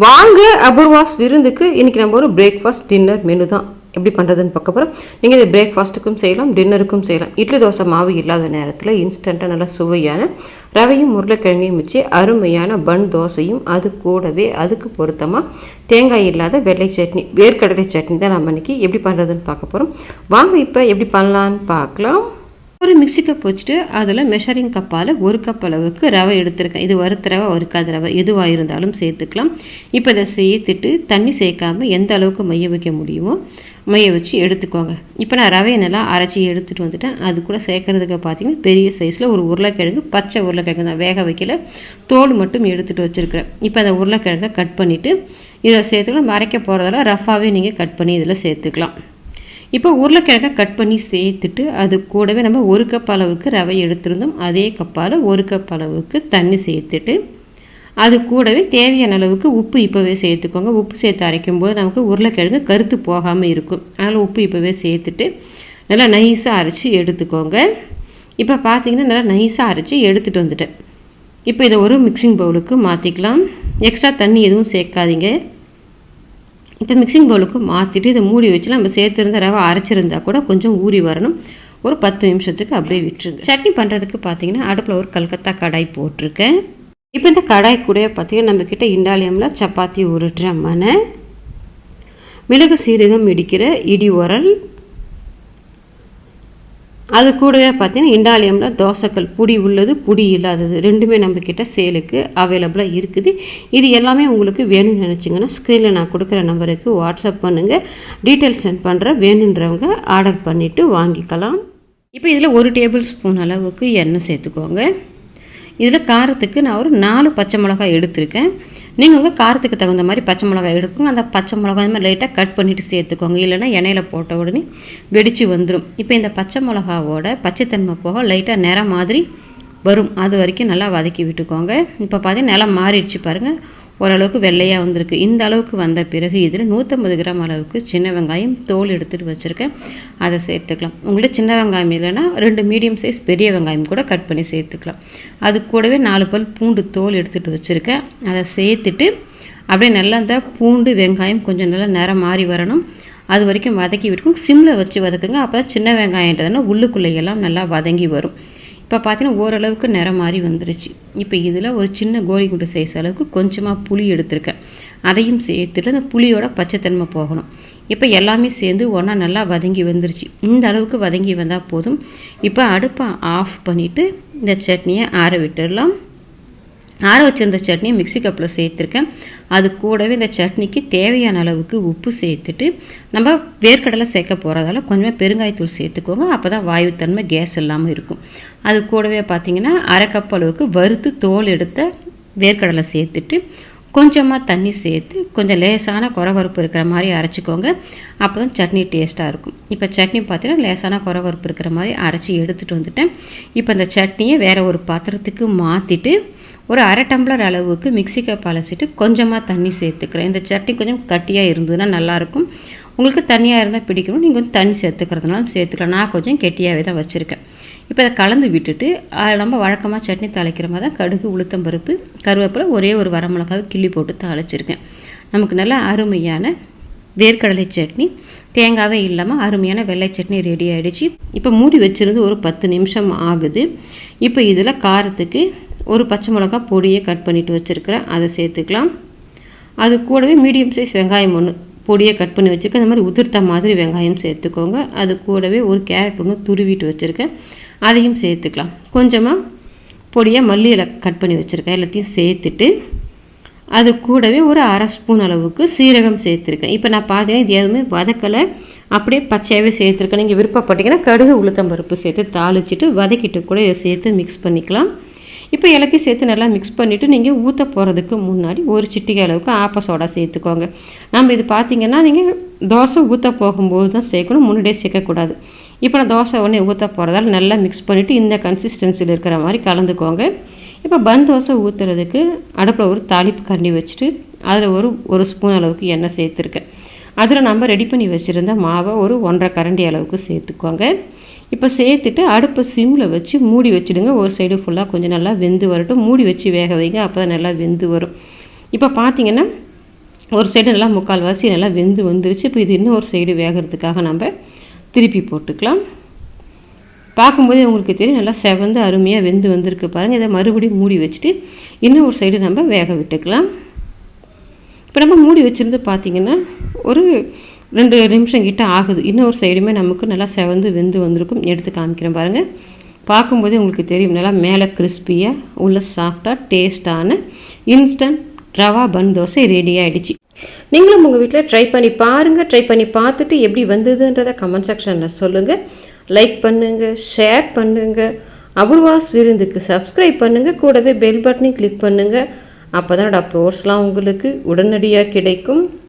வாங்க அபூர்வாஸ் விருந்துக்கு இன்றைக்கி நம்ம ஒரு பிரேக்ஃபாஸ்ட் டின்னர் மெனு தான். எப்படி பண்ணுறதுன்னு பார்க்க போகிறோம் நீங்கள் இது பிரேக்ஃபாஸ்ட்டுக்கும் செய்யலாம் டின்னருக்கும் செய்யலாம். இட்லி தோசை மாவு இல்லாத நேரத்தில் இன்ஸ்டண்ட்டாக நல்லா சுவையான ரவையும் உருளைக்கிழங்கையும் வச்சு அருமையான பன் தோசையும் அது கூடவே அதுக்கு பொருத்தமாக தேங்காய் இல்லாத வெள்ளை சட்னி வேர்க்கடலை சட்னி தான் நம்ம இன்றைக்கி எப்படி பண்ணுறதுன்னு பார்க்க போகிறோம் வாங்க இப்போ எப்படி பண்ணலான்னு பார்க்கலாம். ஒரு மிக்சிக்கை கப் வச்சுட்டு அதில் மெஷரிங் கப்பால் ஒரு கப் அளவுக்கு ரவை எடுத்திருக்கேன். இது வறுத்த ரவை வறுக்காத ரவை எதுவாக இருந்தாலும் சேர்த்துக்கலாம். இப்போ இதை சேர்த்துட்டு தண்ணி சேர்க்காம எந்த அளவுக்கு மைய வைக்க முடியுமோ மைய வச்சு எடுத்துக்கோங்க. இப்போ நான் ரவையை நல்லா அரைச்சி எடுத்துகிட்டு வந்துட்டேன். அது கூட சேர்க்கறதுக்கு பார்த்தீங்கன்னா பெரிய சைஸில் ஒரு உருளைக்கிழங்கு பச்சை உருளைக்கிழங்கு தான் வேக வைக்கல. தோல் மட்டும் எடுத்துகிட்டு வச்சுருக்கிறேன். இப்போ அந்த உருளைக்கிழங்கை கட் பண்ணிவிட்டு இதில் சேர்த்துக்கலாம். அரைக்க போகிறதால ரஃபாகவே நீங்கள் கட் பண்ணி இதில் சேர்த்துக்கலாம். இப்போ உருளைக்கிழங்கை கட் பண்ணி சேர்த்துட்டு அது கூடவே நம்ம ஒரு கப் அளவுக்கு ரவை எடுத்திருந்தோம். அதே கப்பால் ஒரு கப் அளவுக்கு தண்ணி சேர்த்துட்டு அது கூடவே தேவையான அளவுக்கு உப்பு இப்போவே சேர்த்துக்கோங்க. உப்பு சேர்த்து அரைக்கும் போது நமக்கு உருளைக்கிழங்கு கருத்து போகாமல் இருக்கும். அதனால் உப்பு இப்போவே சேர்த்துட்டு நல்லா நைஸாக அரைச்சி எடுத்துக்கோங்க. இப்போ பார்த்தீங்கன்னா நல்லா நைஸாக அரைச்சி எடுத்துகிட்டு வந்துட்டேன். இப்போ இதை ஒரு மிக்சிங் பவுலுக்கு மாற்றிக்கலாம் எக்ஸ்ட்ரா தண்ணி எதுவும் சேர்க்காதீங்க. இப்போ மிக்சிங் பவுலுக்கு மாற்றிட்டு இதை மூடி வச்சு நம்ம சேர்த்துருந்த ரவை அரைச்சிருந்தா கூட கொஞ்சம் ஊறி வரணும். ஒரு பத்து நிமிஷத்துக்கு அப்படியே விட்டுருங்க. சட்னி பண்ணுறதுக்கு பார்த்தீங்கன்னா அடுப்பில் ஒரு கல்கத்தா கடாய் போட்டிருக்கேன். இப்போ இந்த கடாய் கூட பார்த்தீங்கன்னா நம்மக்கிட்ட இண்டாலியமில் சப்பாத்தி உருட்டுற மனை மிளகு சீரகம் இடிக்கிற இடி உரல் அது கூடவே பார்த்தீங்கன்னா இண்டாலியமில் தோசைக்கல் புடி உள்ளது புடி இல்லாதது. ரெண்டுமே நம்மக்கிட்ட சேலுக்கு அவைலபிளாக இருக்குது. இது எல்லாமே உங்களுக்கு வேணும்னு நினச்சிங்கன்னா ஸ்க்ரீனில் நான் கொடுக்குற நம்பருக்கு வாட்ஸ்அப் பண்ணுங்கள் டீட்டெயில்ஸ் சென்ட் பண்ணுறேன் வேணுன்றவங்க ஆர்டர் பண்ணிவிட்டு வாங்கிக்கலாம். இப்போ இதில் ஒரு டேபிள் ஸ்பூன் அளவுக்கு எண்ணெய் சேர்த்துக்கோங்க. இதில் காரத்துக்கு நான் ஒரு நாலு பச்சை மிளகாய் எடுத்திருக்கேன். நீங்கள் உங்கள் காரத்துக்கு தகுந்த மாதிரி பச்சை மிளகாய் எடுக்கும் அந்த பச்சை மிளகாய் மாதிரி லைட்டாக கட் பண்ணிவிட்டு சேர்த்துக்கோங்க. இல்லைன்னா எண்ணெயில் போட்ட உடனே வெடித்து வந்துடும் இப்போ இந்த பச்சை மிளகாவோட பச்சைத்தன்மை போக லைட்டாக நிறம் மாதிரி வரும். அது வரைக்கும் நல்லா வதக்கி விட்டுக்கோங்க. இப்போ பார்த்தீங்கன்னா நிலம் மாறிடுச்சு பாருங்கள் ஓரளவுக்கு வெள்ளையாக வந்திருக்கு. இந்த அளவுக்கு வந்த பிறகு இதில் நூற்றம்பது கிராம் அளவுக்கு சின்ன வெங்காயம் தோல் எடுத்துகிட்டு வச்சுருக்கேன். அதை சேர்த்துக்கலாம். உங்கள்கிட்ட சின்ன வெங்காயம் இல்லைன்னா ரெண்டு மீடியம் சைஸ் பெரிய வெங்காயம் கூட கட் பண்ணி சேர்த்துக்கலாம். அது கூடவே நாலு பல் பூண்டு தோல் எடுத்துகிட்டு வச்சுருக்கேன். அதை சேர்த்துட்டு அப்படியே நல்லா அந்த பூண்டு வெங்காயம் கொஞ்சம் நல்லா நிறம் மாறி வரணும். அது வரைக்கும் வதக்கி விட்டுக்கும் சிம்மில் வச்சு வதக்குங்க. அப்போ தான் சின்ன வெங்காயன்றதுனா உள்ளுக்குள்ளேயெல்லாம் நல்லா வதங்கி வரும். இப்போ பார்த்தீங்கன்னா ஓரளவுக்கு நிறம் மாதிரி வந்துருச்சு. இப்போ இதில் ஒரு சின்ன கோலி குண்டு சைஸ் அளவுக்கு கொஞ்சமாக புளி எடுத்திருக்கேன். அதையும் சேர்த்துட்டு அந்த புளியோட பச்சைத்தன்மை போகணும். இப்போ எல்லாமே சேர்ந்து ஒன்றா நல்லா வதங்கி வந்துருச்சு. இந்த அளவுக்கு வதங்கி வந்தால் போதும். இப்போ அடுப்பை ஆஃப் பண்ணிவிட்டு இந்த சட்னியை ஆற விட்டுடலாம். ஆற வச்சுருந்த சட்னியை மிக்சி கப்பில் சேர்த்துருக்கேன். அது கூடவே இந்த சட்னிக்கு தேவையான அளவுக்கு உப்பு சேர்த்துட்டு நம்ம வேர்க்கடலை சேர்க்க போகிறதால கொஞ்சமாக பெருங்காயத்தூள் சேர்த்துக்கோங்க. அப்போ தான் வாயுத்தன்மை கேஸ் இல்லாமல் இருக்கும். அது கூடவே பார்த்திங்கன்னா அரை கப் அளவுக்கு வறுத்து தோல் எடுத்த வேர்க்கடலை சேர்த்துட்டு கொஞ்சமாக தண்ணி சேர்த்து கொஞ்சம் லேசான குறவரப்பு இருக்கிற மாதிரி அரைச்சிக்கோங்க. அப்போ தான் சட்னி டேஸ்ட்டாக இருக்கும். இப்போ சட்னி பார்த்தீங்கன்னா லேசான குறவரப்பு இருக்கிற மாதிரி அரைச்சி எடுத்துகிட்டு வந்துட்டேன். இப்போ இந்த சட்னியை வேறு ஒரு பாத்திரத்துக்கு மாற்றிட்டு ஒரு அரை டம்ளர் அளவுக்கு மிக்சி பழசிட்டு கொஞ்சமாக தண்ணி சேர்த்துக்கிறேன். இந்த சட்னி கொஞ்சம் கட்டியாக இருந்ததுன்னா நல்லாயிருக்கும் உங்களுக்கு தண்ணியாக இருந்தால் பிடிக்கணும் நீங்கள் வந்து தண்ணி சேர்த்துக்கிறதுனாலும் சேர்த்துக்கலாம். நான் கொஞ்சம் கெட்டியாகவே தான் வச்சுருக்கேன். இப்போ அதை கலந்து விட்டுட்டு நம்ம வழக்கமாக சட்னி தாளிக்கிற மாதிரி தான் கடுகு உளுத்தம்பருப்பு கருவேப்பிலை ஒரே ஒரு வரமிளகாவை கிள்ளி போட்டு தாளிச்சிருக்கேன். நமக்கு நல்லா அருமையான வேர்க்கடலை சட்னி தேங்காவே இல்லாமல் அருமையான வெள்ளை சட்னி ரெடி ஆகிடுச்சு இப்போ மூடி வச்சுருந்து ஒரு பத்து நிமிஷம் ஆகுது. இப்போ இதில் காரத்துக்கு ஒரு பச்சை மிளகா பொடியை கட் பண்ணிவிட்டு வச்சுருக்கிறேன். அதை சேர்த்துக்கலாம். அது கூடவே மீடியம் சைஸ் வெங்காயம் ஒன்று பொடியை கட் பண்ணி வச்சுருக்கேன். இந்த மாதிரி உதிர்த்த மாதிரி வெங்காயம் சேர்த்துக்கோங்க. அது கூடவே ஒரு கேரட் ஒன்று துருவிட்டு வச்சுருக்கேன். அதையும் சேர்த்துக்கலாம். கொஞ்சமாக பொடியாக மல்லி இலை கட் பண்ணி வச்சுருக்கேன். எல்லாத்தையும் சேர்த்துட்டு அது கூடவே ஒரு அரை ஸ்பூன் அளவுக்கு சீரகம் சேர்த்துருக்கேன். இப்போ நான் பார்த்தீங்கன்னா இது எதுவுமே வதக்கலை. அப்படியே பச்சையாகவே சேர்த்துருக்கேன். நீங்கள் விருப்பப்பட்டீங்கன்னா கடுகு உளுத்தம் பருப்பு சேர்த்து தாளிச்சிட்டு வதக்கிட்டு கூட இதை சேர்த்து மிக்ஸ் பண்ணிக்கலாம். இப்போ எல்லாத்தையும் சேர்த்து நல்லா மிக்ஸ் பண்ணிவிட்டு நீங்கள் ஊற்ற போகிறதுக்கு முன்னாடி ஒரு சிட்டிகை அளவுக்கு ஆப்ப சோடா சேர்த்துக்கோங்க. நம்ம இது பார்த்தீங்கன்னா நீங்கள் தோசை ஊற்ற போகும்போது தான் சேர்க்கணும். முன்னாடியே சேர்க்கக்கூடாது. இப்போ நான் தோசை ஒன்றே ஊற்ற போகிறதால நல்லா மிக்ஸ் பண்ணிவிட்டு இந்த கன்சிஸ்டன்சியில் இருக்கிற மாதிரி கலந்துக்கோங்க. இப்போ பன் தோசை ஊற்றுறதுக்கு அடுப்பில் ஒரு தாளிப்பு கரண்டி வச்சுட்டு அதில் ஒரு ஒரு ஸ்பூன் அளவுக்கு எண்ணெய் சேர்த்துருக்கேன். அதில் நம்ம ரெடி பண்ணி வச்சுருந்த மாவை ஒரு ஒன்றரை கரண்டி அளவுக்கு சேர்த்துக்கோங்க. இப்போ சேர்த்துட்டு அடுப்பை சிம்மில் வச்சு மூடி வச்சுடுங்க. ஒரு சைடு ஃபுல்லாக கொஞ்சம் நல்லா வெந்து வரட்டும். மூடி வச்சு வேக வைங்க. அப்போ தான் நல்லா வெந்து வரும். இப்போ பார்த்தீங்கன்னா ஒரு சைடு நல்லா முக்கால்வாசி நல்லா வெந்து வந்துருச்சு. இப்போ இது இன்னும் ஒரு சைடு வேகிறதுக்காக நம்ம திருப்பி போட்டுக்கலாம். பார்க்கும்போதே உங்களுக்கு தெரியும் நல்லா செவந்து அருமையாக வெந்து வந்திருக்கு பாருங்கள் இதை மறுபடியும் மூடி வச்சுட்டு இன்னும் ஒரு சைடு நம்ம வேக விட்டுக்கலாம். இப்போ நம்ம மூடி வச்சுருந்து பார்த்திங்கன்னா ஒரு ரெண்டு நிமிஷம் கிட்ட ஆகுது. இன்னொரு சைடுமே நமக்கு நல்லா செவந்து வெந்து வந்திருக்கும். எடுத்து காமிக்கிறேன் பாருங்கள் பார்க்கும்போதே உங்களுக்கு தெரியும் நல்லா மேலே கிறிஸ்பியாக உள்ள சாஃப்டாக டேஸ்டான instant rava bun dosa ready ஆகிடுச்சு நீங்களும் உங்கள் வீட்டில் ட்ரை பண்ணி பாருங்கள் ட்ரை பண்ணி பார்த்துட்டு எப்படி வந்ததுன்றதை கமெண்ட் செக்ஷனில் சொல்லுங்கள் லைக் பண்ணுங்கள் ஷேர் பண்ணுங்கள் அபூர்வாஸ் விருந்துக்கு சப்ஸ்கிரைப் பண்ணுங்கள் கூடவே பெல் பட்டனையும் கிளிக் பண்ணுங்கள் அப்போ தான் அப்லோட்ஸ்லாம் உங்களுக்கு உடனடியாக கிடைக்கும்.